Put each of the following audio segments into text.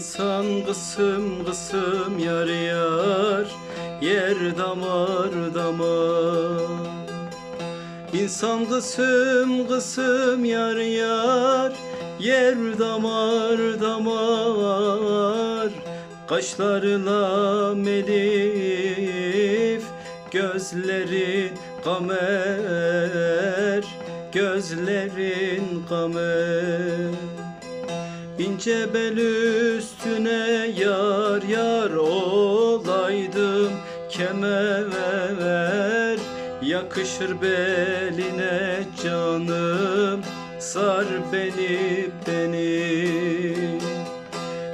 İnsan kısım kısım yar yar Yer damar damar. İnsan kısım kısım yar yar Yer damar damar. Kaşlarla melif Gözlerin kamer Gözlerin kamer İnce bel üstüne yar yar olaydım kemer Yakışır beline canım sar beni beni.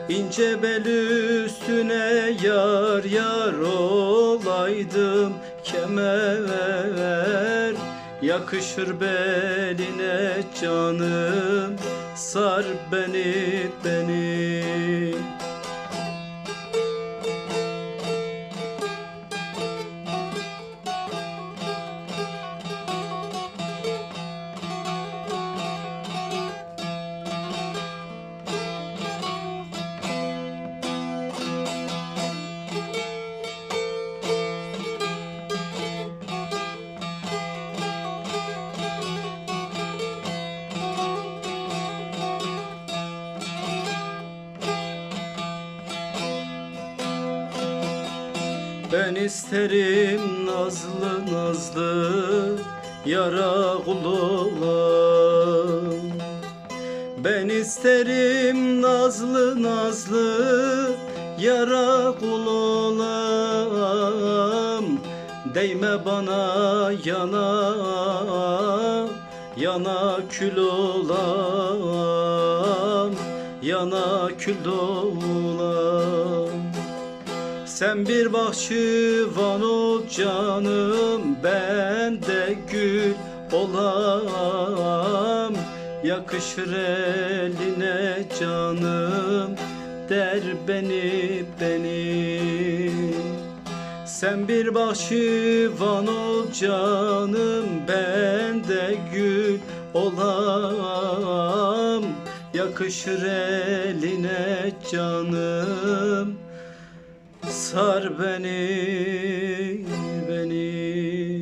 İnce bel üstüne yar yar olaydım kemer Yakışır beline canım sar beni beni Ben isterim nazlı nazlı yara kul olan Ben isterim nazlı nazlı yara kul olam Değme bana yana yana kül olam Yana kül olam sen bir bahçıvan ol canım Ben de gül olam. Yakışır eline canım Der beni beni. Sen bir bahçıvan ol canım Ben de gül olam. Yakışır eline canım Sar beni